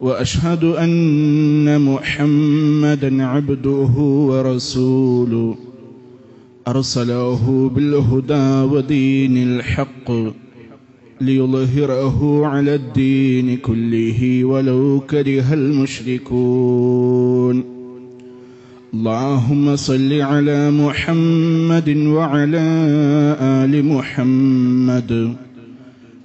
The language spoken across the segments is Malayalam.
وأشهد أن محمدا عبده ورسوله. أرسله بالهدى ودين الحق ليظهره على الدين كله ولو كره المشركون. اللهم صل على محمد وعلى آل محمد.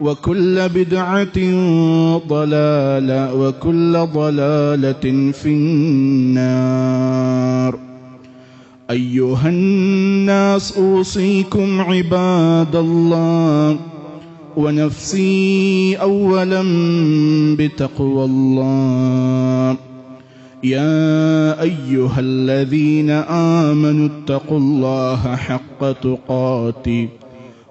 وكل بدعة ضلالة وكل ضلالة في النار. أيها الناس أوصيكم عباد الله ونفسي أولا بتقوى الله. يا أيها الذين آمنوا اتقوا الله حق تقاته.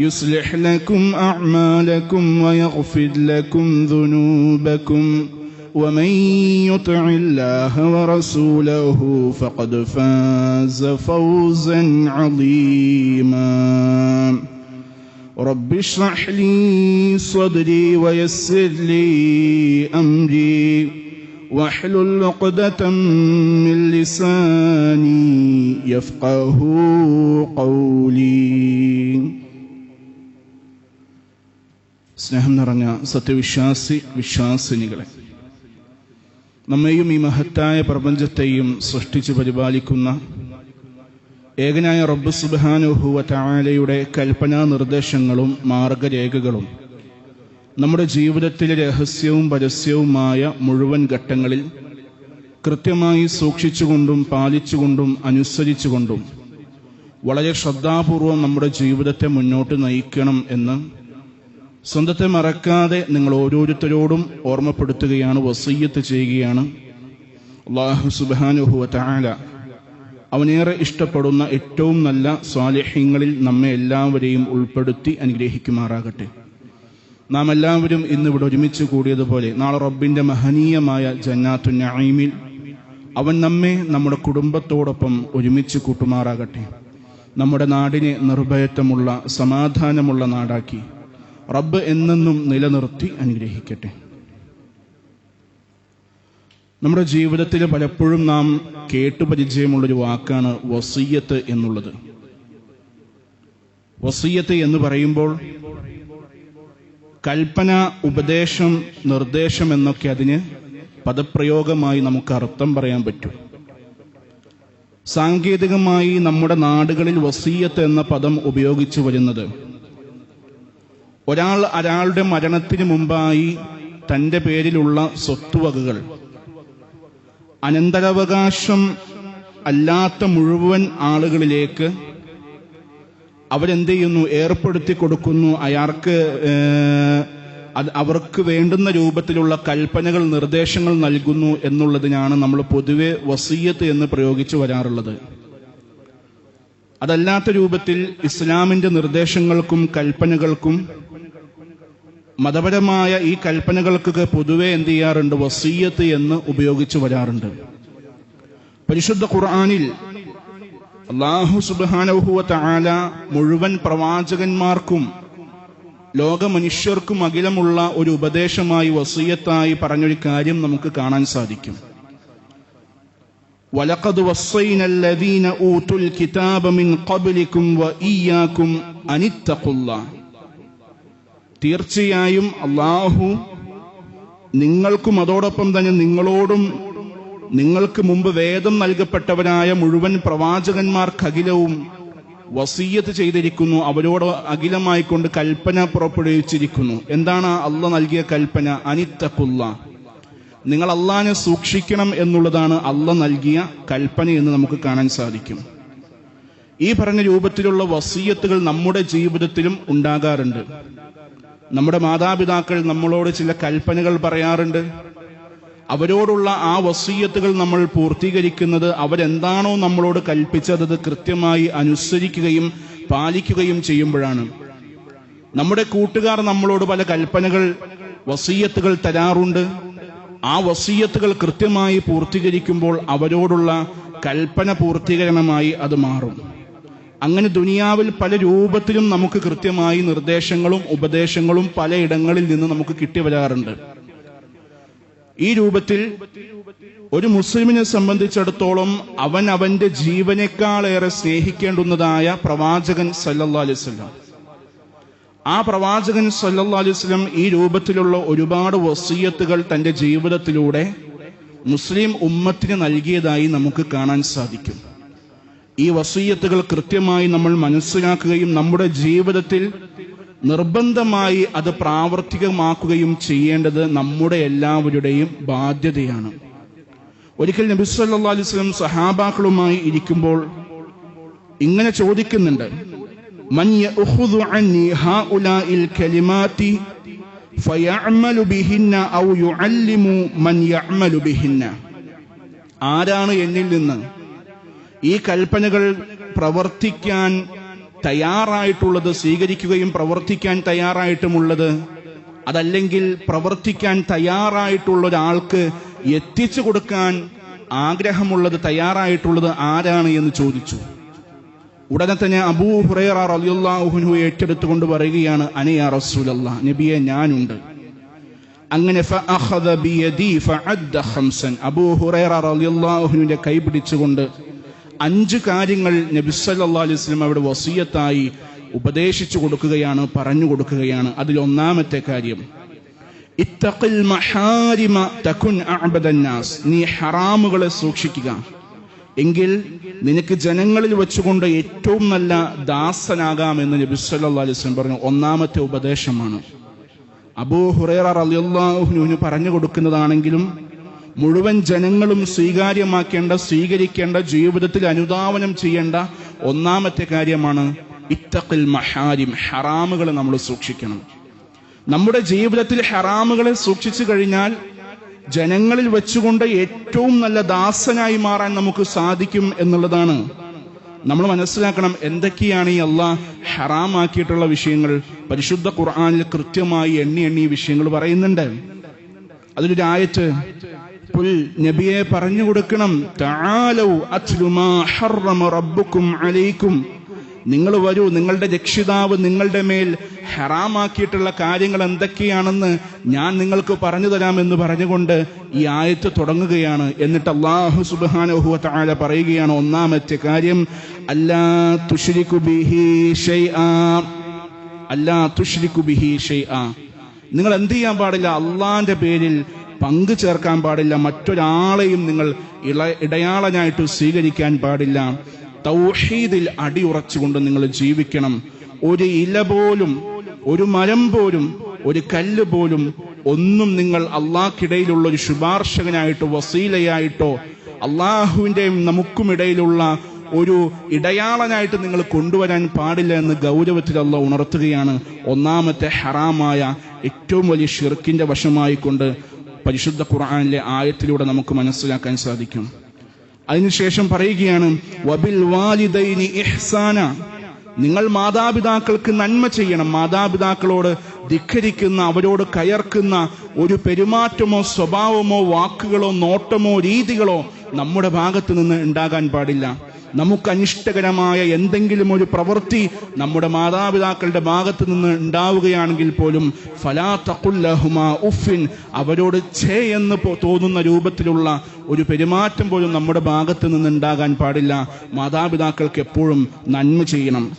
يصلح لكم أعمالكم ويغفر لكم ذنوبكم ومن يطع الله ورسوله فقد فاز فوزا عظيما. رب اشرح لي صدري ويسر لي أمري واحلل عقدة من لساني يفقه قولي. സ്നേഹം നിറഞ്ഞ സത്യവിശ്വാസി വിശ്വാസിനികളെ നമ്മെയും ഈ മഹത്തായ പ്രപഞ്ചത്തെയും സൃഷ്ടിച്ചു പരിപാലിക്കുന്ന ഏകനായ റബ്ബ് സുബാനുഹുവ താലയുടെ കൽപ്പനാ നിർദ്ദേശങ്ങളും മാർഗരേഖകളും നമ്മുടെ ജീവിതത്തിലെ രഹസ്യവും പരസ്യവുമായ മുഴുവൻ ഘട്ടങ്ങളിൽ കൃത്യമായി സൂക്ഷിച്ചുകൊണ്ടും പാലിച്ചുകൊണ്ടും അനുസരിച്ചുകൊണ്ടും വളരെ ശ്രദ്ധാപൂർവം നമ്മുടെ ജീവിതത്തെ മുന്നോട്ട് നയിക്കണം എന്ന് സ്വന്തത്തെ മറക്കാതെ നിങ്ങൾ ഓരോരുത്തരോടും ഓർമ്മപ്പെടുത്തുകയാണ് വസയ്യത്ത് ചെയ്യുകയാണ്. അള്ളാഹു സുബാനുഹുവ താല അവനേറെ ഇഷ്ടപ്പെടുന്ന ഏറ്റവും നല്ല സ്വാലഹ്യങ്ങളിൽ നമ്മെ എല്ലാവരെയും ഉൾപ്പെടുത്തി അനുഗ്രഹിക്കുമാറാകട്ടെ. നാം എല്ലാവരും ഇന്ന് ഇവിടെ ഒരുമിച്ച് കൂടിയതുപോലെ നാളെ റബ്ബിന്റെ മഹനീയമായ ജന്നാത്തു നഈമിൽ അവൻ നമ്മെ നമ്മുടെ കുടുംബത്തോടൊപ്പം ഒരുമിച്ച് കൂട്ടുമാറാകട്ടെ. നമ്മുടെ നാടിനെ നിർഭയത്വമുള്ള സമാധാനമുള്ള നാടാക്കി. റബ്ബ് എന്നെന്നും നിലനിർത്തി അനുഗ്രഹിക്കട്ടെ. നമ്മുടെ ജീവിതത്തിൽ പലപ്പോഴും നാം കേട്ടു പരിചയമുള്ളൊരു വാക്കാണ് വസീയത്ത് എന്നുള്ളത്. വസീയത്ത് എന്ന് പറയുമ്പോൾ കൽപ്പന ഉപദേശം നിർദ്ദേശം എന്നൊക്കെ അതിന് പദപ്രയോഗമായി നമുക്ക് അർത്ഥം പറയാൻ പറ്റും. സാങ്കേതികമായി നമ്മുടെ നാടുകളിൽ വസീയത്ത് എന്ന പദം ഉപയോഗിച്ചു വരുന്നത് ഒരാൾ അയാളുടെ മരണത്തിന് മുമ്പായി തന്റെ പേരിലുള്ള സ്വത്തുവകകൾ. അനന്തരാവകാശം അല്ലാത്ത മുഴുവൻ ആളുകളിലേക്ക് അവരെന്ത് ചെയ്യുന്നു? ഏർപ്പെടുത്തി കൊടുക്കുന്നു. അയാൾക്ക് അവർക്ക് വേണ്ടുന്ന രൂപത്തിലുള്ള കൽപ്പനകൾ നിർദ്ദേശങ്ങൾ നൽകുന്നു എന്നുള്ളതിനാണ് നമ്മൾ പൊതുവെ വസീയത്ത് എന്ന് പ്രയോഗിച്ചു വരാറുള്ളത്. അതല്ലാത്ത രൂപത്തിൽ ഇസ്ലാമിന്റെ നിർദ്ദേശങ്ങൾക്കും കൽപ്പനകൾക്കും മതപരമായ ഈ കൽപ്പനകൾക്കൊക്കെ പൊതുവെ എന്ത് ചെയ്യാറുണ്ട്? വസീയത്ത് എന്ന് ഉപയോഗിച്ചു വരാറുണ്ട്. പരിശുദ്ധ ഖുർആാനിൽ അള്ളാഹു സുബാനഹുവ തആല മുഴുവൻ പ്രവാചകന്മാർക്കും ലോക മനുഷ്യർക്കും അഖിലമുള്ള ഒരു ഉപദേശമായി വസീയത്തായി പറഞ്ഞൊരു കാര്യം നമുക്ക് കാണാൻ സാധിക്കും. ولقد وصينا الذين أوتوا الكتاب من قبلكم وإياكم أن اتقوا الله തീർച്ചയായും അള്ളാഹു നിങ്ങൾക്കും അതോടൊപ്പം തന്നെ നിങ്ങളോടും നിങ്ങൾക്ക് മുമ്പ് വേദം നൽകപ്പെട്ടവരായ മുഴുവൻ പ്രവാചകന്മാർക്കകിലവും വസീയത്ത് ചെയ്തിരിക്കുന്നു അവരോട് അഖിലമായിക്കൊണ്ട് കൽപ്പന പുറപ്പെടുവിച്ചിരിക്കുന്നു എന്താണ് അള്ള നൽകിയ കൽപ്പന അനിത്തക്കുള്ള നിങ്ങൾ അള്ളാഹിനെ സൂക്ഷിക്കണം എന്നുള്ളതാണ് അള്ള നൽകിയ കൽപ്പന എന്ന് നമുക്ക് കാണാൻ സാധിക്കും. ഈ പറഞ്ഞ രൂപത്തിലുള്ള വസീയത്തുകൾ നമ്മുടെ ജീവിതത്തിലും ഉണ്ടാകാറുണ്ട്. നമ്മുടെ മാതാപിതാക്കൾ നമ്മളോട് ചില കൽപ്പനകൾ പറയാറുണ്ട്. അവരോടുള്ള ആ വസീയത്തുകൾ നമ്മൾ പൂർത്തീകരിക്കുന്നത് അവരെന്താണോ നമ്മളോട് കൽപ്പിച്ചത് അത് കൃത്യമായി അനുസരിക്കുകയും പാലിക്കുകയും ചെയ്യുമ്പോഴാണ്. നമ്മുടെ കൂട്ടുകാർ നമ്മളോട് പല കൽപ്പനകൾ വസീയത്തുകൾ തരാറുണ്ട്. ആ വസീയത്തുകൾ കൃത്യമായി പൂർത്തീകരിക്കുമ്പോൾ അവരോടുള്ള കൽപ്പന പൂർത്തീകരണമായി അത് മാറും. അങ്ങനെ ദുനിയാവിൽ പല രൂപത്തിലും നമുക്ക് കൃത്യമായി നിർദ്ദേശങ്ങളും ഉപദേശങ്ങളും പലയിടങ്ങളിൽ നിന്ന് നമുക്ക് കിട്ടി വരാറുണ്ട്. ഈ രൂപത്തിൽ ഒരു മുസ്ലിമിനെ സംബന്ധിച്ചിടത്തോളം അവൻ അവന്റെ ജീവനേക്കാളേറെ സ്നേഹിക്കേണ്ടുന്നതായ പ്രവാചകൻ സല്ലല്ലാഹു അലൈഹി ആ പ്രവാചകൻ സല്ലല്ലാഹു അലൈഹി വസല്ലം ഈ രൂപത്തിലുള്ള ഒരുപാട് വസീയത്തുകൾ തന്റെ ജീവിതത്തിലൂടെ മുസ്ലിം ഉമ്മത്തിന് നൽകിയതായി നമുക്ക് കാണാൻ സാധിക്കും. ഈ വസീയത്തുകൾ കൃത്യമായി നമ്മൾ മനസ്സിലാക്കുകയും നമ്മുടെ ജീവിതത്തിൽ നിർബന്ധമായി അത് പ്രാവർത്തികമാക്കുകയും ചെയ്യേണ്ടത് നമ്മുടെ എല്ലാവരുടെയും ബാധ്യതയാണ്. ഒരിക്കൽ നബി സല്ലല്ലാഹു അലൈഹി വസല്ലം സഹാബാക്കളുമായി ഇരിക്കുമ്പോൾ ഇങ്ങനെ ചോദിക്കുന്നുണ്ട്. മൻ يأخذ അന്നി هؤلاء കലിമാതി ഫയഅമലു ബിഹിന്ന ഔ യുഅല്ലിമു മൻ യഅമലു ബിഹിന്ന ആരാണ് എന്നിൽ നിന്ന്? ഈ കൽപ്പനകൾ പ്രവർത്തിക്കാൻ തയ്യാറായിട്ടുള്ളത് സ്വീകരിക്കുകയും പ്രവർത്തിക്കാൻ തയ്യാറായിട്ടുമുള്ളത് അതല്ലെങ്കിൽ പ്രവർത്തിക്കാൻ തയ്യാറായിട്ടുള്ള ഒരാൾക്ക് എത്തിച്ചു കൊടുക്കാൻ ആഗ്രഹമുള്ളത് തയ്യാറായിട്ടുള്ളത് ആരാണ് എന്ന് ചോദിച്ചു. ഉടനെ തന്നെ അബൂ ഹുറൈറ റളിയല്ലാഹു ഏറ്റെടുത്തുകൊണ്ട് പറയുകയാണ് അനയാ റസൂലല്ല നബിയെ ഞാനുണ്ട്. അങ്ങനെ അബൂ ഹുറൈറ റളിയല്ലാഹുവിന്റെ കൈ പിടിച്ചുകൊണ്ട് അഞ്ച് കാര്യങ്ങൾ നബി സല്ലല്ലാഹു അലൈഹി വസല്ലം അവിടെ വസീയത്തായി ഉപദേശിച്ചു കൊടുക്കുകയാണ് പറഞ്ഞു കൊടുക്കുകയാണ്. അതിൽ ഒന്നാമത്തെ കാര്യം ഇത്തഖിൽ മഹാരിമ തകുൻ അഅബദന്നാസ് നീ ഹറാമുകളെ സൂക്ഷിക്കുക. എങ്കിൽ നിനക്ക് ജനങ്ങളിൽ വെച്ചുകൊണ്ട് ഏറ്റവും നല്ല ദാസനാകാമെന്ന് നബി സല്ലല്ലാഹു അലൈഹി വസല്ലം പറഞ്ഞു. ഒന്നാമത്തെ ഉപദേശമാണ്. അബൂ ഹുറൈറ റളിയല്ലാഹുവിന് പറഞ്ഞു കൊടുക്കുന്നതാണെങ്കിലും മുഴുവൻ ജനങ്ങളും സ്വീകാര്യമാക്കേണ്ട സ്വീകരിക്കേണ്ട ജീവിതത്തിൽ അനുധാവനം ചെയ്യേണ്ട ഒന്നാമത്തെ കാര്യമാണ് ഇത്തഖിൽ മഹാരിം ഹറാമുകളെ നമ്മൾ സൂക്ഷിക്കണം. നമ്മുടെ ജീവിതത്തിൽ ഹറാമുകളെ സൂക്ഷിച്ചു കഴിഞ്ഞാൽ ജനങ്ങളിൽ വെച്ചുകൊണ്ട് ഏറ്റവും നല്ല ദാസനായി മാറാൻ നമുക്ക് സാധിക്കും എന്നുള്ളതാണ്. നമ്മൾ മനസ്സിലാക്കണം എന്തൊക്കെയാണ് ഈ അള്ളാഹ് ഹറാമാക്കിയിട്ടുള്ള വിഷയങ്ങൾ. പരിശുദ്ധ ഖുർആാനിൽ കൃത്യമായി എണ്ണി എണ്ണി വിഷയങ്ങൾ പറയുന്നുണ്ട്. അതിലൊരു ആയത്ത് പുൽ നബിയെ പറഞ്ഞു കൊടുക്കണം. ഹറമ അലൈക്കും നിങ്ങൾ വരൂ നിങ്ങളുടെ രക്ഷിതാവ് നിങ്ങളുടെ മേൽ ഹറാമാക്കിയിട്ടുള്ള കാര്യങ്ങൾ എന്തൊക്കെയാണെന്ന് ഞാൻ നിങ്ങൾക്ക് പറഞ്ഞു തരാമെന്ന് പറഞ്ഞുകൊണ്ട് ഈ ആയത്ത് തുടങ്ങുകയാണ്. എന്നിട്ട് അള്ളാഹു തആല പറയുകയാണ് ഒന്നാമത്തെ കാര്യം അല്ലാ തുശ്രികു ബിഹി അല്ലാ തുശ്രികു ബിഹി നിങ്ങൾ എന്ത് ചെയ്യാൻ പാടില്ല അള്ളാന്റെ പേരിൽ പങ്കു ചേർക്കാൻ പാടില്ല മറ്റൊരാളെയും നിങ്ങൾ ഇള ഇടയാളനായിട്ട് സ്വീകരിക്കാൻ പാടില്ല. തൗഹീദിൽ അടിയുറച്ചുകൊണ്ട് നിങ്ങൾ ജീവിക്കണം. ഒരു ഇല പോലും ഒരു മരം പോലും ഒരു കല്ല് പോലും ഒന്നും നിങ്ങൾ അള്ളാഹ്ക്കിടയിലുള്ള ഒരു ശുപാർശകനായിട്ടോ വസീലയായിട്ടോ അള്ളാഹുവിന്റെയും നമുക്കുമിടയിലുള്ള ഒരു ഇടയാളനായിട്ട് നിങ്ങൾ കൊണ്ടുവരാൻ പാടില്ല എന്ന് ഗൗരവത്തിൽ അല്ല ഉണർത്തുകയാണ്. ഒന്നാമത്തെ ഹറാമായ ഏറ്റവും വലിയ ഷിർക്കിന്റെ വശമായിക്കൊണ്ട് പരിശുദ്ധ ഖുർആാനിലെ ആയത്തിലൂടെ നമുക്ക് മനസ്സിലാക്കാൻ സാധിക്കും. അതിനുശേഷം പറയുകയാണ് വബിൽ വാലിദൈനി ഇഹ്സാന. നിങ്ങൾ മാതാപിതാക്കൾക്ക് നന്മ ചെയ്യണം. മാതാപിതാക്കളോട് ധിഖരിക്കുന്ന അവരോട് കയർക്കുന്ന ഒരു പെരുമാറ്റമോ സ്വഭാവമോ വാക്കുകളോ നോട്ടമോ രീതികളോ നമ്മുടെ ഭാഗത്ത് നിന്ന് ഉണ്ടാകാൻ പാടില്ല. നമുക്ക് അനിഷ്ടകരമായ എന്തെങ്കിലും ഒരു പ്രവൃത്തി നമ്മുടെ മാതാപിതാക്കളുടെ ഭാഗത്ത് നിന്ന് ഉണ്ടാവുകയാണെങ്കിൽ പോലും ഫലാ തഖുല്ലഹുമ ഉഫിൻ അവരോട് ഛേ എന്ന് തോന്നുന്ന രൂപത്തിലുള്ള ഒരു പെരുമാറ്റം പോലും നമ്മുടെ ഭാഗത്ത് നിന്ന് ഉണ്ടാകാൻ പാടില്ല. മാതാപിതാക്കൾക്ക് എപ്പോഴും നന്മ ചെയ്യണം.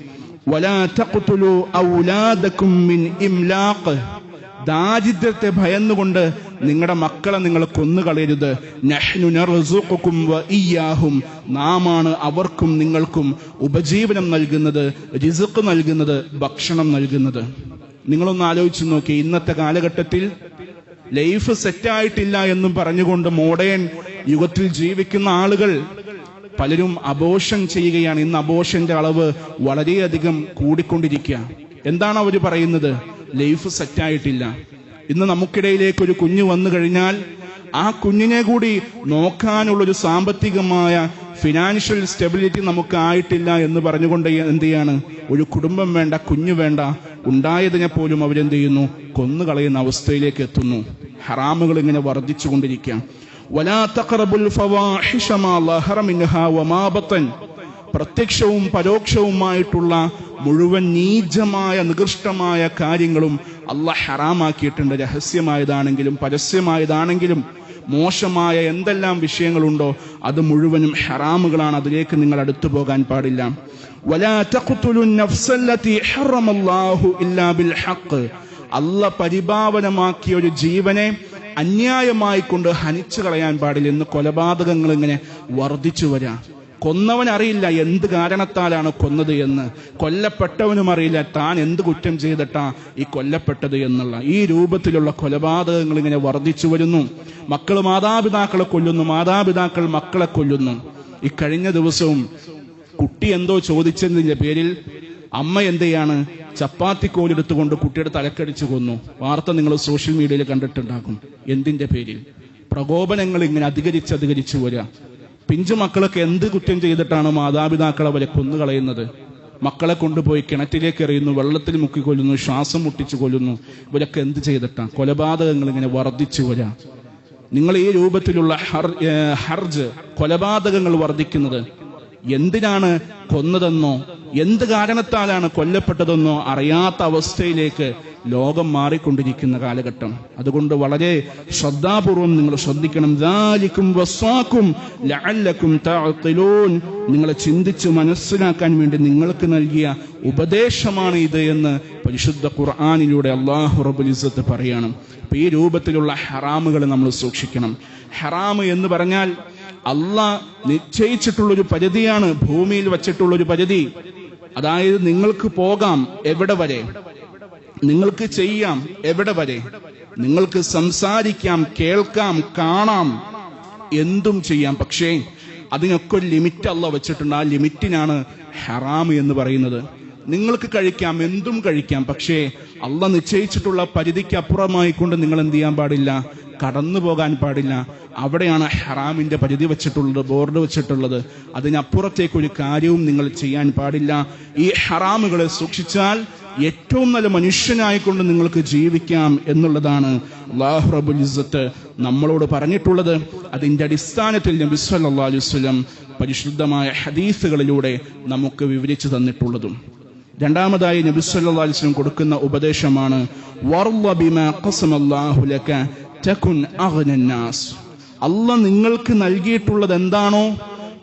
വലാ തഖ്തുലു ഔലാദകും മിൻ ഇംലാഖ്. ദാരിദ്ര്യത്തെ ഭയന്നുകൊണ്ട് നിങ്ങളുടെ മക്കളെ നിങ്ങൾ കൊന്നുകളയരുത്. ഇയ്യാഹും. നാമാണ് അവർക്കും നിങ്ങൾക്കും ഉപജീവനം നൽകുന്നത് റിസുക്ക് നൽകുന്നത് ഭക്ഷണം നൽകുന്നത്. നിങ്ങളൊന്ന് ആലോചിച്ച് നോക്കി ഇന്നത്തെ കാലഘട്ടത്തിൽ ലൈഫ് സെറ്റായിട്ടില്ല എന്നും പറഞ്ഞുകൊണ്ട് മോഡേൺ യുഗത്തിൽ ജീവിക്കുന്ന ആളുകൾ പലരും അബോഷൻ ചെയ്യുകയാണ്. ഇന്ന് അബോഷന്റെ അളവ് വളരെയധികം കൂടിക്കൊണ്ടിരിക്കുക. എന്താണ് അവർ പറയുന്നത്? ലൈഫ് സെറ്റായിട്ടില്ല. ഇന്ന് നമുക്കിടയിലേക്ക് ഒരു കുഞ്ഞ് വന്നു കഴിഞ്ഞാൽ ആ കുഞ്ഞിനെ കൂടി നോക്കാനുള്ള ഒരു സാമ്പത്തികമായ ഫിനാൻഷ്യൽ സ്റ്റെബിലിറ്റി നമുക്ക് ആയിട്ടില്ല എന്ന് പറഞ്ഞുകൊണ്ട് എന്ത് ചെയ്യാണ് ഒരു കുടുംബം വേണ്ട കുഞ്ഞു വേണ്ട ഉണ്ടായതിനെ പോലും അവരെന്ത് ചെയ്യുന്നു? കൊന്നുകളയുന്ന അവസ്ഥയിലേക്ക് എത്തുന്നു. ഹറാമുകൾ ഇങ്ങനെ വർദ്ധിച്ചുകൊണ്ടിരിക്കുക. പ്രത്യക്ഷവും പരോക്ഷവുമായിട്ടുള്ള മുഴുവൻ നീചമായ നികൃഷ്ടമായ കാര്യങ്ങളും അല്ല ഹറാമാക്കിയിട്ടുണ്ട്. രഹസ്യമായതാണെങ്കിലും പരസ്യമായതാണെങ്കിലും മോശമായ എന്തെല്ലാം വിഷയങ്ങളുണ്ടോ അത് മുഴുവനും ഹറാമുകളാണ്. അതിലേക്ക് നിങ്ങൾ അടുത്തു പോകാൻ പാടില്ല. അല്ല പരിഭാവനമാക്കിയ ഒരു ജീവനെ അന്യായമായി കൊണ്ട് ഹനിച്ചു കളയാൻ പാടില്ല. എന്ന് കൊലപാതകങ്ങൾ ഇങ്ങനെ വർദ്ധിച്ചു വരാം. കൊന്നവൻ അറിയില്ല എന്ത് കാരണത്താലാണ് കൊന്നത് എന്ന്. കൊല്ലപ്പെട്ടവനും അറിയില്ല താൻ എന്ത് കുറ്റം ചെയ്തിട്ടാ ഈ കൊല്ലപ്പെട്ടത് എന്നുള്ള. ഈ രൂപത്തിലുള്ള കൊലപാതകങ്ങൾ ഇങ്ങനെ വർദ്ധിച്ചു വരുന്നു. മക്കൾ മാതാപിതാക്കളെ കൊല്ലുന്നു മാതാപിതാക്കൾ മക്കളെ കൊല്ലുന്നു. ഈ കഴിഞ്ഞ ദിവസവും കുട്ടി എന്തോ ചോദിച്ചതിന്റെ പേരിൽ അമ്മ എന്ത് ചെയ്യാണ് ചപ്പാത്തി കോലെടുത്തുകൊണ്ട് കുട്ടിയുടെ തലക്കടിച്ചു കൊന്നു. വാർത്ത നിങ്ങൾ സോഷ്യൽ മീഡിയയിൽ കണ്ടിട്ടുണ്ടാകും. എന്തിന്റെ പേരിൽ? പ്രകോപനങ്ങൾ ഇങ്ങനെ അധികരിച്ച് അധികരിച്ചു വരിക. പിഞ്ചു മക്കളൊക്കെ എന്ത് കുറ്റം ചെയ്തിട്ടാണ് മാതാപിതാക്കൾ അവരെ കൊന്നുകളയുന്നത്? മക്കളെ കൊണ്ടുപോയി കിണറ്റിലേക്ക് എറിയുന്നു വെള്ളത്തിൽ മുക്കി കൊല്ലുന്നു ശ്വാസം മുട്ടിച്ചു കൊല്ലുന്നു. ഇവരൊക്കെ എന്ത് ചെയ്തിട്ടാണ് കൊലപാതകങ്ങൾ ഇങ്ങനെ വർദ്ധിച്ചു വരാം. നിങ്ങൾ ഈ രൂപത്തിലുള്ള ഹർ ഹർജ് കൊലപാതകങ്ങൾ വർദ്ധിക്കുന്നത് എന്തിനാണ് കൊന്നതെന്നോ എന്ത് കാരണത്താലാണ് കൊല്ലപ്പെട്ടതെന്നോ അറിയാത്ത അവസ്ഥയിലേക്ക് ലോകം മാറിക്കൊണ്ടിരിക്കുന്ന കാലഘട്ടം. അതുകൊണ്ട് വളരെ ശ്രദ്ധാപൂർവം നിങ്ങൾ ശ്രദ്ധിക്കണം. ദാലിക്കും വസ്വാക്കും ലഅല്ലക്കും നിങ്ങളെ ചിന്തിച്ച് മനസ്സിലാക്കാൻ വേണ്ടി നിങ്ങൾക്ക് നൽകിയ ഉപദേശമാണ് ഇത് എന്ന് പരിശുദ്ധ ഖുർആാനിലൂടെ അള്ളാഹു റബ്ബുൽ ഇസ്സത്ത് പറയാണ്. ഈ രൂപത്തിലുള്ള ഹറാമുകൾ നമ്മൾ സൂക്ഷിക്കണം. ഹറാമ് എന്ന് പറഞ്ഞാൽ അള്ളാഹ് നിശ്ചയിച്ചിട്ടുള്ള ഒരു പരിധിയാണ് ഭൂമിയിൽ വച്ചിട്ടുള്ള ഒരു പരിധി. അതായത് നിങ്ങൾക്ക് പോകാം എവിടെ വരെ? നിങ്ങൾക്ക് ചെയ്യാം എവിടെ വരെ? നിങ്ങൾക്ക് സംസാരിക്കാം കേൾക്കാം കാണാം എന്തും ചെയ്യാം. പക്ഷേ അതിനൊക്കെ ഒരു ലിമിറ്റ് അല്ല വെച്ചിട്ടുണ്ട്. ആ ലിമിറ്റിനാണ് ഹറാം എന്ന് പറയുന്നത്. നിങ്ങൾക്ക് കഴിക്കാം എന്തും കഴിക്കാം. പക്ഷേ അള്ള നിശ്ചയിച്ചിട്ടുള്ള പരിധിക്ക് അപ്പുറമായി കൊണ്ട് നിങ്ങൾ എന്ത് ചെയ്യാൻ പാടില്ല? കടന്നു പോകാൻ പാടില്ല. അവിടെയാണ് ഹറാമിന്റെ പരിധി വെച്ചിട്ടുള്ളത് ബോർഡ് വെച്ചിട്ടുള്ളത്. അതിനപ്പുറത്തേക്ക് ഒരു കാര്യവും നിങ്ങൾ ചെയ്യാൻ പാടില്ല. ഈ ഹറാമുകളെ സൂക്ഷിച്ചാൽ ഏറ്റവും നല്ല മനുഷ്യനായിക്കൊണ്ട് നിങ്ങൾക്ക് ജീവിക്കാം എന്നുള്ളതാണ് അള്ളാഹു റബുൽ നമ്മളോട് പറഞ്ഞിട്ടുള്ളത്. അതിന്റെ അടിസ്ഥാനത്തിൽ നബി സല്ലല്ലാഹു അലൈഹി വസല്ലം പരിശുദ്ധമായ ഹദീസുകളിലൂടെ നമുക്ക് വിവരിച്ചു തന്നിട്ടുള്ളതും. രണ്ടാമതായി നബി സല്ലല്ലാഹു അലൈഹി വസല്ലം കൊടുക്കുന്ന ഉപദേശമാണ് തകുൻ അഗ്നൻ നാസ്. അല്ല നിങ്ങൾക്ക് നൽകിയിട്ടുള്ളത് എന്താണോ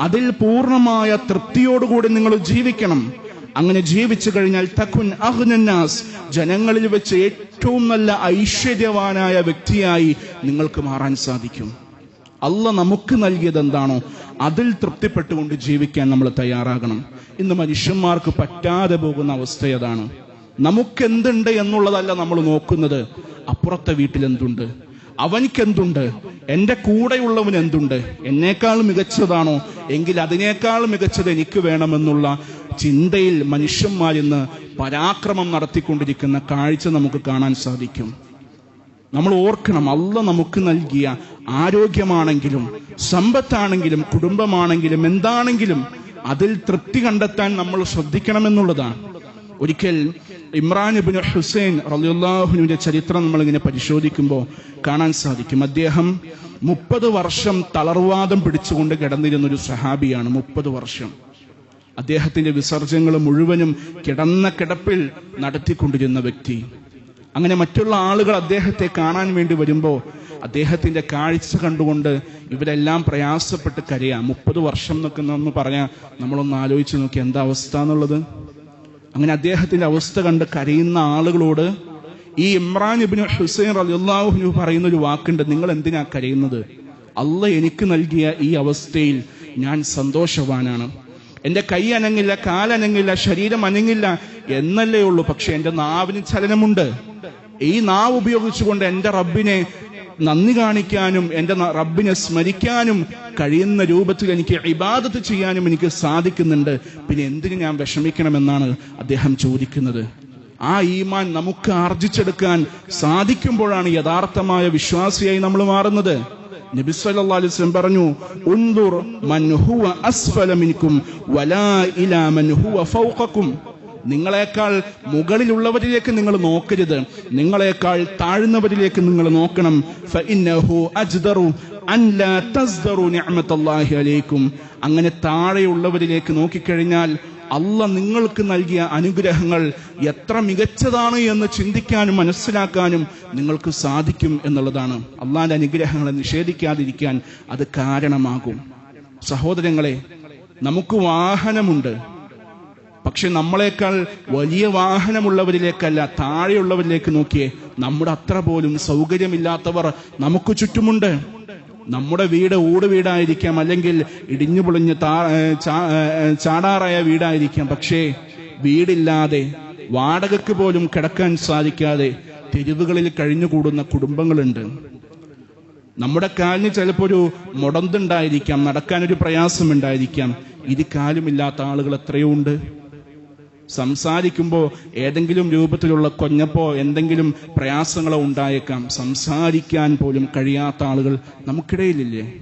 അതിൽ പൂർണമായ തൃപ്തിയോടുകൂടി നിങ്ങൾ ജീവിക്കണം. അങ്ങനെ ജീവിച്ചു കഴിഞ്ഞാൽ തകുൻ അഹ്നന്നാസ് ജനങ്ങളിൽ വെച്ച് ഏറ്റവും നല്ല ഐശ്വര്യവാനായ വ്യക്തിയായി നിങ്ങൾക്ക് മാറാൻ സാധിക്കും. അല്ല നമുക്ക് നൽകിയത് എന്താണോ അതിൽ തൃപ്തിപ്പെട്ടുകൊണ്ട് ജീവിക്കാൻ നമ്മൾ തയ്യാറാകണം. ഇന്ന് മനുഷ്യന്മാർക്ക് പറ്റാതെ പോകുന്ന അവസ്ഥ അതാണ് നമുക്കെന്തുണ്ട് എന്നുള്ളതല്ല നമ്മൾ നോക്കുന്നത്. അപ്പുറത്തെ വീട്ടിൽ എന്തുണ്ട് അവനിക്കെന്തുണ്ട്? എന്റെ കൂടെയുള്ളവൻ എന്തുണ്ട്? എന്നേക്കാൾ മികച്ചതാണോ? എങ്കിൽ അതിനേക്കാൾ മികച്ചത് എനിക്ക് വേണമെന്നുള്ള ചിന്തയിൽ മനുഷ്യന്മാർ ഇന്ന് പരാക്രമം നടത്തിക്കൊണ്ടിരിക്കുന്ന കാഴ്ച നമുക്ക് കാണാൻ സാധിക്കും. നമ്മൾ ഓർക്കണം അല്ല നമുക്ക് നൽകിയ ആരോഗ്യമാണെങ്കിലും സമ്പത്താണെങ്കിലും കുടുംബമാണെങ്കിലും എന്താണെങ്കിലും അതിൽ തൃപ്തി കണ്ടെത്താൻ നമ്മൾ ശ്രദ്ധിക്കണമെന്നുള്ളതാണ്. ഒരിക്കൽ ഇമ്രാൻ ഇബിൻ ഹുസൈൻ റലിയുല്ലാഹുവിന്റെ ചരിത്രം നമ്മൾ ഇങ്ങനെ പരിശോധിക്കുമ്പോൾ കാണാൻ സാധിക്കും. അദ്ദേഹം മുപ്പത് വർഷം തളർവാദം പിടിച്ചുകൊണ്ട് കിടന്നിരുന്ന ഒരു സഹാബിയാണ്. മുപ്പത് വർഷം. അദ്ദേഹത്തിന്റെ വിസർജ്യങ്ങൾ മുഴുവനും കിടന്ന കിടപ്പിൽ നടത്തിക്കൊണ്ടിരുന്ന വ്യക്തി. അങ്ങനെ മറ്റുള്ള ആളുകൾ അദ്ദേഹത്തെ കാണാൻ വേണ്ടി വരുമ്പോൾ അദ്ദേഹത്തിന്റെ കാഴ്ച കണ്ടുകൊണ്ട് ഇവരെല്ലാം പ്രയാസപ്പെട്ട് കരയാം. മുപ്പത് വർഷം എന്നൊക്കെ നമ്മൾ പറഞ്ഞാൽ നമ്മളൊന്ന് ആലോചിച്ച് നോക്കി എന്താ അവസ്ഥ എന്നുള്ളത്? അങ്ങനെ അദ്ദേഹത്തിന്റെ അവസ്ഥ കണ്ട് കരയുന്ന ആളുകളോട് ഈ ഇമ്രാൻ ഇബിന് ഹുസൈൻ റലിയുല്ലാഹുനു പറയുന്ന ഒരു വാക്കുണ്ട് നിങ്ങൾ എന്തിനാ കരയുന്നത്? അല്ല എനിക്ക് നൽകിയ ഈ അവസ്ഥയിൽ ഞാൻ സന്തോഷവാനാണ്. എന്റെ കൈ അനങ്ങില്ല കാലനങ്ങില്ല ശരീരം അനങ്ങില്ല എന്നല്ലേ ഉള്ളൂ. പക്ഷെ എന്റെ നാവിന് ചലനമുണ്ട്. ഈ നാവ് ഉപയോഗിച്ചുകൊണ്ട് എന്റെ റബ്ബിനെ നന്ദി കാണിക്കാനും എന്റെ റബ്ബിനെ സ്മരിക്കാനും കഴിയുന്ന രൂപത്തിൽ എനിക്ക് ഇബാദത്ത് ചെയ്യാനും എനിക്ക് സാധിക്കുന്നുണ്ട്. പിന്നെ എന്തിനു ഞാൻ വിഷമിക്കണമെന്നാണ് അദ്ദേഹം ചോദിക്കുന്നത്. ആ ഈമാൻ നമുക്ക് ആർജിച്ചെടുക്കാൻ സാധിക്കുമ്പോഴാണ് യഥാർത്ഥമായ വിശ്വാസിയായി നമ്മൾ മാറുന്നത്. നബി സല്ലല്ലാഹു അലൈഹി വസല്ലം പറഞ്ഞു ഉൻദുർ മൻ ഹുവ അസ്ഫല വലാ ഇലാ മൻ ഹുവ നിങ്ങളെക്കാൾ മുകളിലുള്ളവരിലേക്ക് നിങ്ങൾ നോക്കരുത്. നിങ്ങളെക്കാൾ താഴ്ന്നവരിലേക്ക് നിങ്ങൾ നോക്കണം. അങ്ങനെ താഴെയുള്ളവരിലേക്ക് നോക്കിക്കഴിഞ്ഞാൽ അല്ല നിങ്ങൾക്ക് നൽകിയ അനുഗ്രഹങ്ങൾ എത്ര മികച്ചതാണ് എന്ന് ചിന്തിക്കാനും മനസ്സിലാക്കാനും നിങ്ങൾക്ക് സാധിക്കും എന്നുള്ളതാണ്. അള്ളാന്റെ അനുഗ്രഹങ്ങളെ നിഷേധിക്കാതിരിക്കാൻ അത് കാരണമാകും. സഹോദരങ്ങളെ നമുക്ക് വാഹനമുണ്ട്. പക്ഷെ നമ്മളെക്കാൾ വലിയ വാഹനമുള്ളവരിലേക്കല്ല താഴെയുള്ളവരിലേക്ക് നോക്കിയേ നമ്മുടെ അത്ര പോലും സൗകര്യമില്ലാത്തവർ നമുക്ക് ചുറ്റുമുണ്ട്. നമ്മുടെ വീട് ഊട് വീടായിരിക്കാം അല്ലെങ്കിൽ ഇടിഞ്ഞു പൊളിഞ്ഞ് ചാടാറായ വീടായിരിക്കാം. പക്ഷേ വീടില്ലാതെ വാടകയ്ക്ക് പോലും കിടക്കാൻ സാധിക്കാതെ തെരുവുകളിൽ കഴിഞ്ഞുകൂടുന്ന കുടുംബങ്ങളുണ്ട്. നമ്മുടെ കാലിന് ചിലപ്പോൾ ഒരു മുടന്തുണ്ടായിരിക്കാം നടക്കാനൊരു പ്രയാസമുണ്ടായിരിക്കാം. ഇത് കാലുമില്ലാത്ത ആളുകൾ എത്രയോ ഉണ്ട്. സംസാരിക്കുമ്പോൾ ഏതെങ്കിലും രൂപത്തിലുള്ള കൊഞ്ഞപ്പോ എന്തെങ്കിലും പ്രയാസങ്ങളോ ഉണ്ടായേക്കാം. സംസാരിക്കാൻ പോലും കഴിയാത്ത ആളുകൾ നമുക്കിടയിലില്ലേ?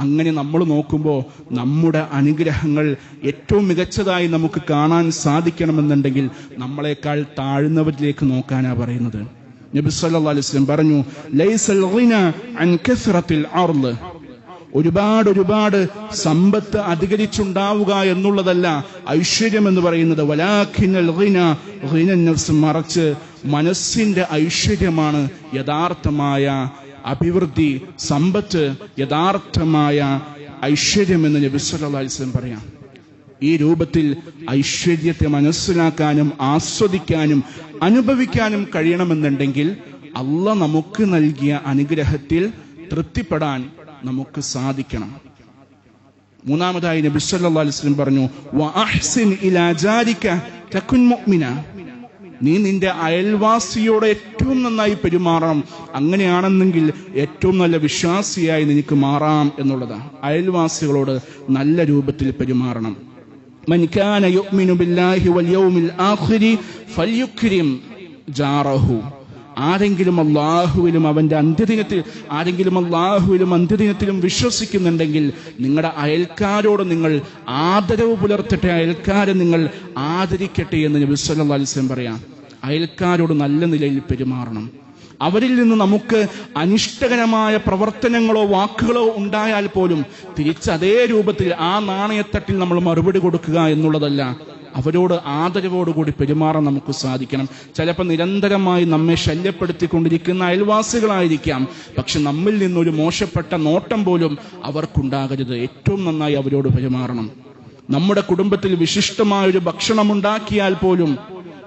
അങ്ങനെ നമ്മൾ നോക്കുമ്പോൾ നമ്മുടെ അനുഗ്രഹങ്ങൾ ഏറ്റവും മികച്ചതായി നമുക്ക് കാണാൻ സാധിക്കണമെന്നുണ്ടെങ്കിൽ നമ്മളെക്കാൾ താഴ്ന്നവരിലേക്ക് നോക്കാനാ പറയുന്നത്. നബി സല്ലല്ലാഹു അലൈഹി പറഞ്ഞു ലൈസൽ അൻ കസ്റത്തിൽ അർൾ ഒരുപാട് ഒരുപാട് സമ്പത്ത് അധികരിച്ചുണ്ടാവുക എന്നുള്ളതല്ല ഐശ്വര്യം എന്ന് പറയുന്നത്. വലാഖിനൽ നഫ്സ് മറച്ച് മനസ്സിന്റെ ഐശ്വര്യമാണ് യഥാർത്ഥമായ അഭിവൃദ്ധി സമ്പത്ത് യഥാർത്ഥമായ ഐശ്വര്യമെന്ന് നബി സല്ലല്ലാഹു അലൈഹി വസല്ലം പറയാം. ഈ രൂപത്തിൽ ഐശ്വര്യത്തെ മനസ്സിലാക്കാനും ആസ്വദിക്കാനും അനുഭവിക്കാനും കഴിയണമെന്നുണ്ടെങ്കിൽ അല്ല നമുക്ക് നൽകിയ അനുഗ്രഹത്തിൽ തൃപ്തിപ്പെടാൻ നമുക്ക് സാധിക്കണം. മൂന്നാമതായി നബി സല്ലല്ലാഹു അലൈഹി വസല്ലം പറഞ്ഞു വഅഹ്സിൻ ഇലാ ജാരിക തകുൻ മുഅ്മിന. നീ നിന്റെ അയൽവാസിയോട് ഏറ്റവും നന്നായി പെരുമാറണം. അങ്ങനെയാണെന്നെങ്കിൽ ഏറ്റവും നല്ല വിശ്വാസിയായി നിനക്ക് മാറാം എന്നുള്ളതാണ് അയൽവാസികളോട് നല്ല രൂപത്തിൽ പെരുമാറണം. മൻകാന യുഅ്മിനു ബില്ലാഹി വൽ യൗമിൽ ആഖിരി ഫൽയുക്രിം ജാറഹു. ആരെങ്കിലും അള്ളാഹുവിലും അവന്റെ അന്ത്യദിനത്തിൽ ആരെങ്കിലും അള്ളാഹുവിലും അന്ത്യദിനത്തിലും വിശ്വസിക്കുന്നുണ്ടെങ്കിൽ നിങ്ങളുടെ അയൽക്കാരോട് നിങ്ങൾ ആദരവ് പുലർത്തട്ടെ അയൽക്കാരെ നിങ്ങൾ ആദരിക്കട്ടെ എന്ന് നബി പറയാം. അയൽക്കാരോട് നല്ല നിലയിൽ പെരുമാറണം. അവരിൽ നിന്ന് നമുക്ക് അനിഷ്ടകരമായ പ്രവർത്തനങ്ങളോ വാക്കുകളോ ഉണ്ടായാൽ പോലും തിരിച്ച് അതേ രൂപത്തിൽ ആ നാണയത്തട്ടിൽ നമ്മൾ മറുപടി കൊടുക്കുക എന്നുള്ളതല്ല. അവരോട് ആദരവോടുകൂടി പെരുമാറാൻ നമുക്ക് സാധിക്കണം. ചിലപ്പോൾ നിരന്തരമായി നമ്മെ ശല്യപ്പെടുത്തിക്കൊണ്ടിരിക്കുന്ന അയൽവാസികളായിരിക്കാം. പക്ഷെ നമ്മിൽ നിന്നൊരു മോശപ്പെട്ട നോട്ടം പോലും അവർക്കുണ്ടാകരുത്. ഏറ്റവും നന്നായി അവരോട് പെരുമാറണം. നമ്മുടെ കുടുംബത്തിൽ വിശിഷ്ടമായ ഒരു ഭക്ഷണം ഉണ്ടാക്കിയാൽ പോലും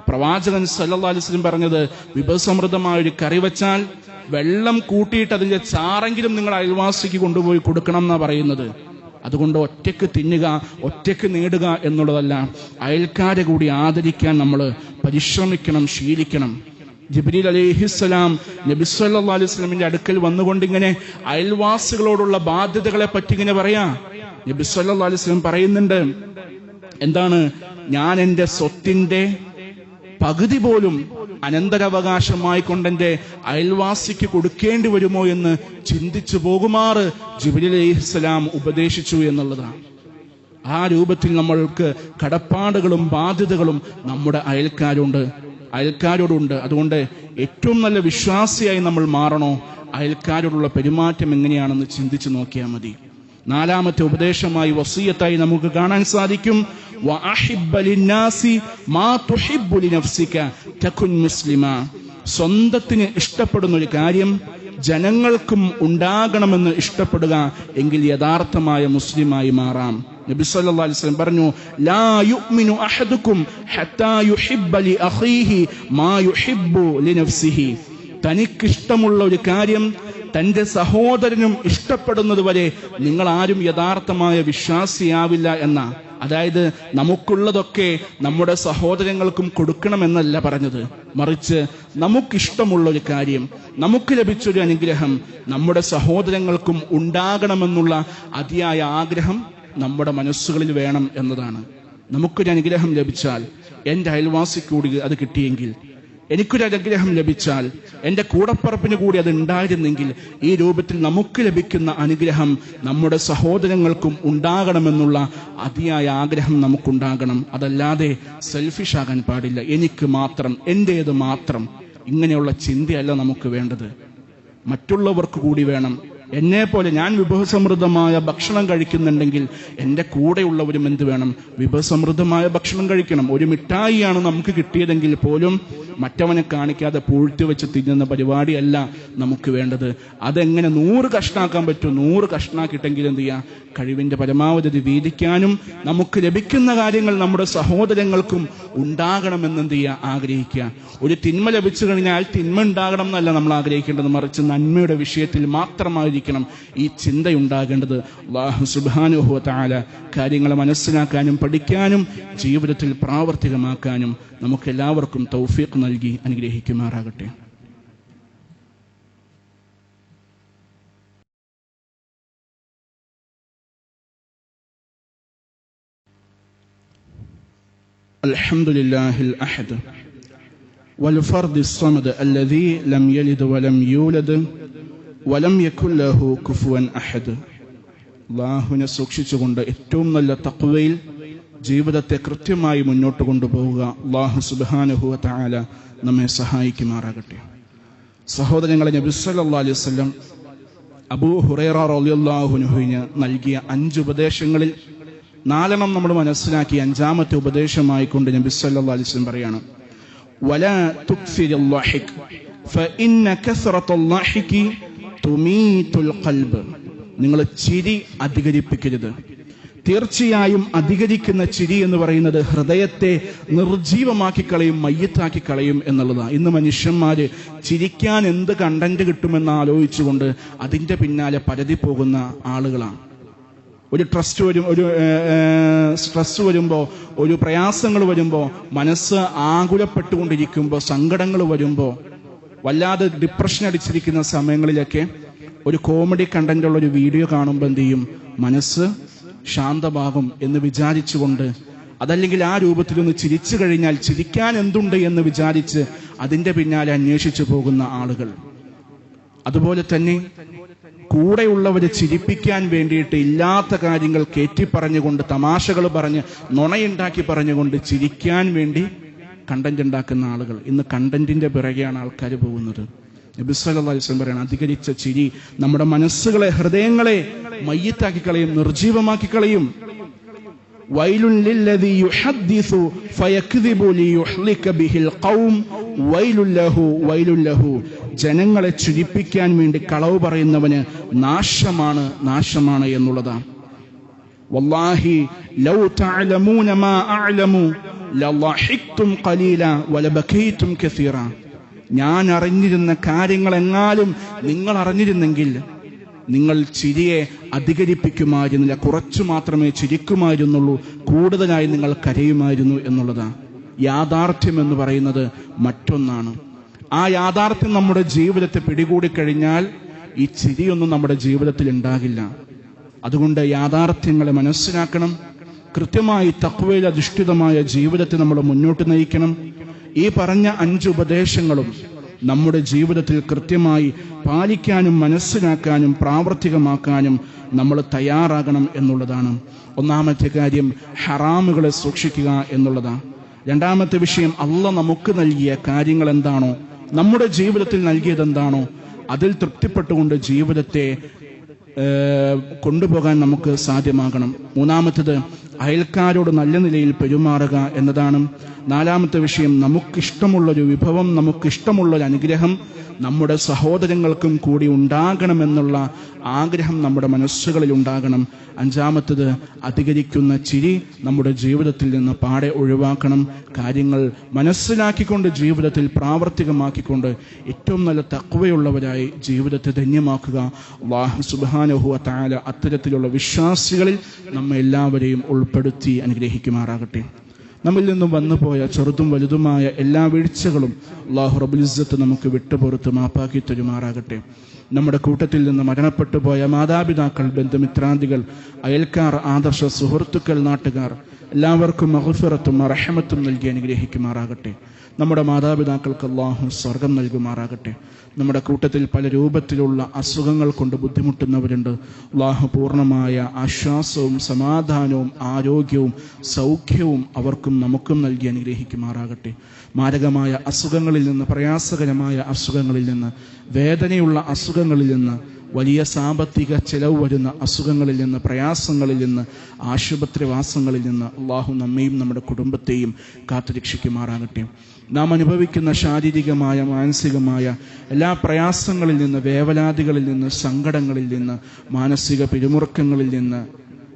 പ്രവാചകൻ വസല്ലം പറഞ്ഞത് വിഭവസമൃദ്ധമായ ഒരു കറി വെച്ചാൽ വെള്ളം കൂട്ടിയിട്ട് അതിന്റെ ചാറെങ്കിലും നിങ്ങൾ അയൽവാസിക്ക് കൊണ്ടുപോയി കൊടുക്കണം എന്നാ പറയുന്നത്. അതുകൊണ്ട് ഒറ്റയ്ക്ക് തിന്നുക ഒറ്റയ്ക്ക് നേടുക എന്നുള്ളതല്ല അയൽക്കാരെ കൂടി ആദരിക്കാൻ നമ്മൾ പരിശ്രമിക്കണം ശീലിക്കണം. ജിബ്രീൽ അലിഹിസ്സലാം നബി സല്ലല്ലാഹു അലൈഹി അടുക്കൽ വന്നുകൊണ്ട് ഇങ്ങനെ അയൽവാസികളോടുള്ള ബാധ്യതകളെ പറ്റി ഇങ്ങനെ പറയാ. നബി സല്ലല്ലാഹു അലൈഹി പറയുന്നുണ്ട് എന്താണ്? ഞാൻ എന്റെ സ്വത്തിന്റെ പകുതി പോലും അനന്തരാവകാശമായി കൊണ്ടെന്റെ അയൽവാസിക്ക് കൊടുക്കേണ്ടി വരുമോ എന്ന് ചിന്തിച്ചു പോകുമാറ് ജിബിലി അലൈഹിസ്സലാം ഉപദേശിച്ചു എന്നുള്ളതാണ്. ആ രൂപത്തിൽ നമ്മൾക്ക് കടപ്പാടുകളും ബാധ്യതകളും നമ്മുടെ അയൽക്കാരുണ്ട്. അയൽക്കാരോടുണ്ട്. അതുകൊണ്ട് ഏറ്റവും നല്ല വിശ്വാസിയായി നമ്മൾ മാറണോ? അയൽക്കാരോടുള്ള പെരുമാറ്റം എങ്ങനെയാണെന്ന് ചിന്തിച്ചു നോക്കിയാൽ മതി. നാലാമത്തെ ഉപദേശമായി വസീയത്തായി നമുക്ക് കാണാൻ സാധിക്കും. സ്വന്തത്തിന് ഇഷ്ടപ്പെടുന്ന ഒരു കാര്യം ജനങ്ങൾക്കും ഉണ്ടാകണമെന്ന് ഇഷ്ടപ്പെടുക എങ്കിൽ യഥാർത്ഥമായ മുസ്ലിമായി മാറാം. നബി സല്ലല്ലാഹു അലൈഹി വസല്ലം പറഞ്ഞു ലാ യുഅ്മിനു അഹദുക്കും ഹത്താ യുഹിബ്ബ ലി അഖീഹി മാ യുഹിബ്ബു തനിക്കിഷ്ടമുള്ള ഒരു കാര്യം തന്റെ സഹോദരനും ഇഷ്ടപ്പെടുന്നതുവരെ നിങ്ങൾ ആരും യഥാർത്ഥമായ വിശ്വാസിയാവില്ല എന്ന. അതായത് നമുക്കുള്ളതൊക്കെ നമ്മുടെ സഹോദരങ്ങൾക്കും കൊടുക്കണമെന്നല്ല പറഞ്ഞത്. മറിച്ച് നമുക്കിഷ്ടമുള്ള ഒരു കാര്യം നമുക്ക് ലഭിച്ചൊരു അനുഗ്രഹം നമ്മുടെ സഹോദരങ്ങൾക്കും ഉണ്ടാകണമെന്നുള്ള അതിയായ ആഗ്രഹം നമ്മുടെ മനസ്സുകളിൽ വേണം എന്നതാണ്. നമുക്കൊരു അനുഗ്രഹം ലഭിച്ചാൽ എന്റെ അയൽവാസിക്കൂടി അത് കിട്ടിയെങ്കിൽ എനിക്കൊരു അനുഗ്രഹം ലഭിച്ചാൽ എന്റെ കൂടപ്പറപ്പിന് കൂടി അത് ഉണ്ടായിരുന്നെങ്കിൽ ഈ രൂപത്തിൽ നമുക്ക് ലഭിക്കുന്ന അനുഗ്രഹം നമ്മുടെ സഹോദരങ്ങൾക്കും ഉണ്ടാകണമെന്നുള്ള അതിയായ ആഗ്രഹം നമുക്കുണ്ടാകണം. അതല്ലാതെ സെൽഫിഷ് ആകാൻ പാടില്ല. എനിക്ക് മാത്രം എന്റേത് മാത്രം. ഇങ്ങനെയുള്ള ചിന്തയല്ല നമുക്ക് വേണ്ടത്. മറ്റുള്ളവർക്ക് കൂടി വേണം. എന്നെ പോലെ ഞാൻ വിഭവസമൃദ്ധമായ ഭക്ഷണം കഴിക്കുന്നുണ്ടെങ്കിൽ എന്റെ കൂടെയുള്ളവരും എന്ത് വേണം? വിഭവസമൃദ്ധമായ ഭക്ഷണം കഴിക്കണം. ഒരു മിഠായിയാണ് നമുക്ക് കിട്ടിയതെങ്കിൽ പോലും മറ്റവനെ കാണിക്കാതെ പൂഴ്ത്തി വെച്ച് തിന്നുന്ന പരിപാടിയല്ല നമുക്ക് വേണ്ടത്. അതെങ്ങനെ നൂറ് കഷ്ണാക്കാൻ പറ്റും? നൂറ് കഷ്ണാക്കിട്ടെങ്കിൽ എന്ത് ചെയ്യുക കഴിവിന്റെ പരമാവധി വീതിക്കാനും നമുക്ക് ലഭിക്കുന്ന കാര്യങ്ങൾ നമ്മുടെ സഹോദരങ്ങൾക്കും ഉണ്ടാകണമെന്ന് എന്ത് ചെയ്യുക ആഗ്രഹിക്കുക. ഒരു തിന്മ ലഭിച്ചു കഴിഞ്ഞാൽ തിന്മ ഉണ്ടാകണം എന്നല്ല നമ്മൾ ആഗ്രഹിക്കേണ്ടത്. മറിച്ച് നന്മയുടെ വിഷയത്തിൽ മാത്രമായിരിക്കണം ഈ ചിന്തയുണ്ടാകേണ്ടത് അള്ളാഹു സുബാനുഹു താല കാര്യങ്ങളെ മനസ്സിലാക്കാനും പഠിക്കാനും ജീവിതത്തിൽ പ്രാവർത്തികമാക്കാനും നമുക്ക് എല്ലാവർക്കും തൗഫീഖ് നൽകി അനുഗ്രഹിക്കുമാറാകട്ടെ الحمد لله الأحد والفرد الصمد الذي لم يلد ولم يولد വലം യക്കുല്ലാഹു കുഫുവൻ അഹദ്. അള്ളാഹുവിനെ സൂക്ഷിച്ചുകൊണ്ട് ഏറ്റവും നല്ല തക്വയിൽ ജീവിതത്തെ കൃത്യമായി മുന്നോട്ട് കൊണ്ടുപോവുക. അള്ളാഹു സുബാനുഹുവ താല നമ്മെ സഹായിക്കുമാറാകട്ടെ. സഹോദരങ്ങളെ നബിസ്വല്ലാ അലൈവല്ലം അബൂ ഹുറേറ റലിയുല്ലാഹുനുഹുവിന് നൽകിയ അഞ്ച് ഉപദേശങ്ങളിൽ നാലെണ്ണം നമ്മൾ മനസ്സിലാക്കി അഞ്ചാമത്തെ ഉപദേശമായി കൊണ്ട് നബി സല്ലാ അലിസ്ലം പറയാണ്. വല തുക്ഫിർ തുമീതുൽ ഖൽബ്. നിങ്ങൾ ചിരി അധികരിപ്പിക്കരുത്. തീർച്ചയായും അധികരിക്കുന്ന ചിരി എന്ന് പറയുന്നത് ഹൃദയത്തെ നിർജീവമാക്കി കളയും മയ്യത്താക്കി കളയും എന്നുള്ളതാണ്. ഇന്ന് മനുഷ്യന്മാര് ചിരിക്കാൻ എന്ത് കണ്ടന്റ് കിട്ടുമെന്ന് ആലോചിച്ചുകൊണ്ട് അതിന്റെ പിന്നാലെ പരതി പോകുന്ന ആളുകളാണ്. ഒരു ട്രസ്റ്റ് വരും ഒരു സ്ട്രെസ് വരുമ്പോ ഒരു പ്രയാസങ്ങൾ വരുമ്പോ മനസ്സ് ആകുലപ്പെട്ടുകൊണ്ടിരിക്കുമ്പോൾ സങ്കടങ്ങൾ വരുമ്പോൾ വല്ലാതെ ഡിപ്രഷൻ അടിച്ചിരിക്കുന്ന സമയങ്ങളിലൊക്കെ ഒരു കോമഡി കണ്ടന്റ് ഉള്ള ഒരു വീഡിയോ കാണുമ്പോൾ എന്ത് ചെയ്യും? മനസ്സ് ശാന്തമാകും എന്ന് വിചാരിച്ചുകൊണ്ട് അതല്ലെങ്കിൽ ആ രൂപത്തിലൊന്ന് ചിരിച്ചു കഴിഞ്ഞാൽ ചിരിക്കാൻ എന്തുണ്ട് എന്ന് വിചാരിച്ച് അതിന്റെ പിന്നാലെ അന്വേഷിച്ചു പോകുന്ന ആളുകൾ. അതുപോലെ തന്നെ കൂടെയുള്ളവരെ ചിരിപ്പിക്കാൻ വേണ്ടിയിട്ട് ഇല്ലാത്ത കാര്യങ്ങൾ കയറ്റി പറഞ്ഞുകൊണ്ട് തമാശകൾ പറഞ്ഞ് നുണയുണ്ടാക്കി പറഞ്ഞുകൊണ്ട് ചിരിക്കാൻ വേണ്ടി കണ്ടന്റ് ഉണ്ടാക്കുന്ന ആളുകൾ. ഇന്ന് കണ്ടന്റിന്റെ പിറകെയാണ് ആൾക്കാർ പോകുന്നത്. നബിസ്വല്ലാസ്ലം പറയാണ് അധികരിച്ച ചിരി നമ്മുടെ മനസ്സുകളെ ഹൃദയങ്ങളെ മയ്യത്താക്കി കളയും നിർജീവമാക്കി കളയും. ജനങ്ങളെ ചുരിപ്പിക്കാൻ വേണ്ടി കളവ് പറയുന്നവന് നാശമാണ് നാശമാണ് എന്നുള്ളതാണ്. വല്ലാഹി ലൗ തഅലമൂന മാ അഅലമു. ലളഹിഖ്തും ഖലീല വലബകൈതും കസീറ. ഞാൻ അറിഞ്ഞിരുന്ന കാര്യങ്ങൾ എങ്ങാലും നിങ്ങൾ അറിഞ്ഞിരുന്നെങ്കിൽ നിങ്ങൾ ചിരിയെ അധികരിപ്പിക്കുമായിരുന്നില്ല. കുറച്ചു മാത്രമേ ചിരിക്കുമായിരുന്നുള്ളൂ. കൂടുതലായി നിങ്ങൾ കരയുമായിരുന്നു എന്നുള്ളതാണ് യാഥാർത്ഥ്യം എന്ന് പറയുന്നത് മറ്റൊന്നാണ്. ആ യാഥാർത്ഥ്യം നമ്മുടെ ജീവിതത്തെ പിടികൂടി കഴിഞ്ഞാൽ ഈ ചിരിയൊന്നും നമ്മുടെ ജീവിതത്തിൽ ഉണ്ടാകില്ല. അതുകൊണ്ട് യാഥാർത്ഥ്യങ്ങളെ മനസ്സിലാക്കണം. കൃത്യമായി തക്വയിൽ അധിഷ്ഠിതമായ ജീവിതത്തെ നമ്മൾ മുന്നോട്ട് നയിക്കണം. ഈ പറഞ്ഞ അഞ്ച് ഉപദേശങ്ങളും നമ്മുടെ ജീവിതത്തിൽ കൃത്യമായി പാലിക്കാനും മനസ്സിലാക്കാനും പ്രാവർത്തികമാക്കാനും നമ്മൾ തയ്യാറാകണം എന്നുള്ളതാണ്. ഒന്നാമത്തെ കാര്യം ഹറാമുകളെ സൂക്ഷിക്കുക എന്നുള്ളതാണ്. രണ്ടാമത്തെ വിഷയം അല്ല നമുക്ക് നൽകിയ കാര്യങ്ങൾ എന്താണോ നമ്മുടെ ജീവിതത്തിൽ നൽകിയത് എന്താണോ അതിൽ തൃപ്തിപ്പെട്ടുകൊണ്ട് ജീവിതത്തെ കൊണ്ടുപോകാൻ നമുക്ക് സാധ്യമാകണം. മൂന്നാമത്തത് അയൽക്കാരോട് നല്ല നിലയിൽ പെരുമാറുക എന്നതാണ്. നാലാമത്തെ വിഷയം നമുക്കിഷ്ടമുള്ളൊരു വിഭവം നമുക്കിഷ്ടമുള്ളൊരു അനുഗ്രഹം നമ്മുടെ സഹോദരങ്ങൾക്കും കൂടി ഉണ്ടാകണമെന്നുള്ള ആഗ്രഹം നമ്മുടെ മനസ്സുകളിൽ ഉണ്ടാകണം. അഞ്ചാമത്തത് അധികരിക്കുന്ന ചിരി നമ്മുടെ ജീവിതത്തിൽ നിന്ന് പാടെ ഒഴിവാക്കണം. കാര്യങ്ങൾ മനസ്സിലാക്കിക്കൊണ്ട് ജീവിതത്തിൽ പ്രാവർത്തികമാക്കിക്കൊണ്ട് ഏറ്റവും നല്ല തക്വയുള്ളവരായി ജീവിതത്തെ ധന്യമാക്കുക. വാഹു സുബാനുഹുവ താല അത്തരത്തിലുള്ള വിശ്വാസികളിൽ നമ്മെ എല്ലാവരെയും ഉൾപ്പെടുത്തി അനുഗ്രഹിക്കുമാറാകട്ടെ. നമ്മിൽ നിന്നും വന്നുപോയ ചെറുതും വലുതുമായ എല്ലാ വീഴ്ചകളും അള്ളാഹു റബുലിസത്ത് നമുക്ക് വിട്ടുപുറത്ത് മാപ്പാക്കി തരുമാറാകട്ടെ. നമ്മുടെ കൂട്ടത്തിൽ നിന്ന് മരണപ്പെട്ടു പോയ മാതാപിതാക്കൾ ബന്ധുമിത്രാന്തികൾ അയൽക്കാർ ആദർശ സുഹൃത്തുക്കൾ നാട്ടുകാർ എല്ലാവർക്കും മഹഫിറത്തും അറഹമത്തും നൽകി അനുഗ്രഹിക്കുമാറാകട്ടെ. നമ്മുടെ മാതാപിതാക്കൾക്ക് അള്ളാഹു സ്വർഗം നൽകുമാറാകട്ടെ. നമ്മുടെ കൂട്ടത്തിൽ പല രൂപത്തിലുള്ള അസുഖങ്ങൾ കൊണ്ട് ബുദ്ധിമുട്ടുന്നവരുണ്ട്. അള്ളാഹു പൂർണമായ ആശ്വാസവും സമാധാനവും ആരോഗ്യവും സൗഖ്യവും അവർക്കും നമുക്കും നൽകി അനുഗ്രഹിക്കുമാറാകട്ടെ. മാരകമായ അസുഖങ്ങളിൽ നിന്ന് പ്രയാസകരമായ അസുഖങ്ങളിൽ നിന്ന് വേദനയുള്ള അസുഖങ്ങളിൽ നിന്ന് വലിയ സാമ്പത്തിക ചെലവ് വരുന്ന അസുഖങ്ങളിൽ നിന്ന് പ്രയാസങ്ങളിൽ നിന്ന് ആശുപത്രിവാസങ്ങളിൽ നിന്ന് അള്ളാഹു നമ്മയും നമ്മുടെ കുടുംബത്തെയും കാത്തുരക്ഷിക്കുമാറാകട്ടെ. നാം അനുഭവിക്കുന്ന ശാരീരികമായ മാനസികമായ എല്ലാ പ്രയാസങ്ങളിൽ നിന്ന് വേവലാതികളിൽ നിന്ന് സങ്കടങ്ങളിൽ നിന്ന് മാനസിക പിരിമുറുക്കങ്ങളിൽ നിന്ന്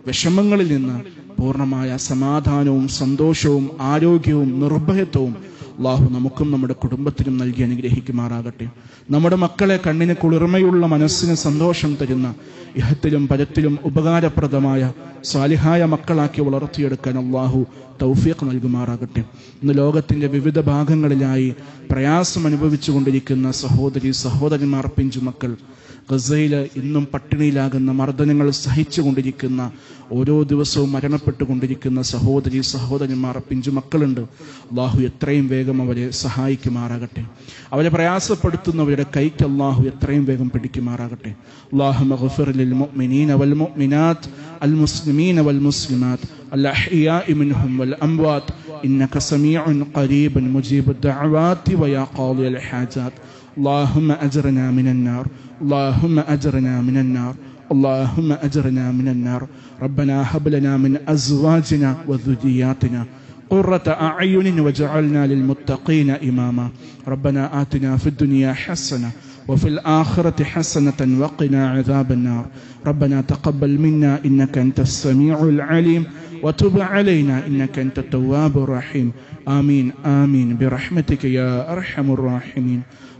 വിഷമങ്ങളിൽ നിന്ന് പൂർണമായ സമാധാനവും സന്തോഷവും ആരോഗ്യവും നിർഭയത്വവും അള്ളാഹു നമുക്കും നമ്മുടെ കുടുംബത്തിനും നൽകി അനുഗ്രഹിക്കുമാറാകട്ടെ. നമ്മുടെ മക്കളെ കണ്ണിന് കുളിർമയുള്ള മനസ്സിന് സന്തോഷം തരുന്ന ഇഹത്തിലും പരത്തിലും ഉപകാരപ്രദമായ സാലിഹായ മക്കളാക്കി വളർത്തിയെടുക്കാൻ അള്ളാഹു തൗഫീഖ് നൽകുമാറാകട്ടെ. ഇന്ന് ലോകത്തിന്റെ വിവിധ ഭാഗങ്ങളിലായി പ്രയാസം അനുഭവിച്ചു കൊണ്ടിരിക്കുന്ന സഹോദരി സഹോദരന്മാർ പിഞ്ചുമക്കൾ ഗസയിൽ ഇന്നും പട്ടിണിയിലാകുന്ന മർദ്ദനങ്ങൾ സഹിച്ചുകൊണ്ടിരിക്കുന്ന ഓരോ ദിവസവും മരണപ്പെട്ടുകൊണ്ടിരിക്കുന്ന സഹോദരി സഹോദരന്മാർ പിഞ്ചുമക്കളുണ്ട് അള്ളാഹു എത്രയും വേഗം അവരെ സഹായിക്കുമാറാകട്ടെ അവരെ പ്രയാസപ്പെടുത്തുന്നവരുടെ കൈക്ക് അള്ളാഹു എത്രയും വേഗം പിടിക്കുമാറാകട്ടെ അള്ളാഹു മഗ്ഫിറിൽ മുഅ്മിനീന വൽ മുഅ്മിനാത്ത് അൽ മുസ്ലിമീന വൽ മുസ്ലിമാത്ത് الأحياء منهم والأموات إنك سميع قريب مجيب الدعوات ويا قاضي الحاجات اللهم أجرنا من النار. اللهم أجرنا من النار. اللهم أجرنا من النار. ربنا هب لنا من أزواجنا وذرياتنا قرة أعين وجعلنا للمتقين إماما. ربنا آتنا في الدنيا حسنة وفي الآخرة حسنة وقنا عذاب النار. ربنا تقبل منا إنك أنت السميع العليم وتب علينا إنك أنت التواب الرحيم. آمين آمين. برحمتك يا أرحم الراحمين.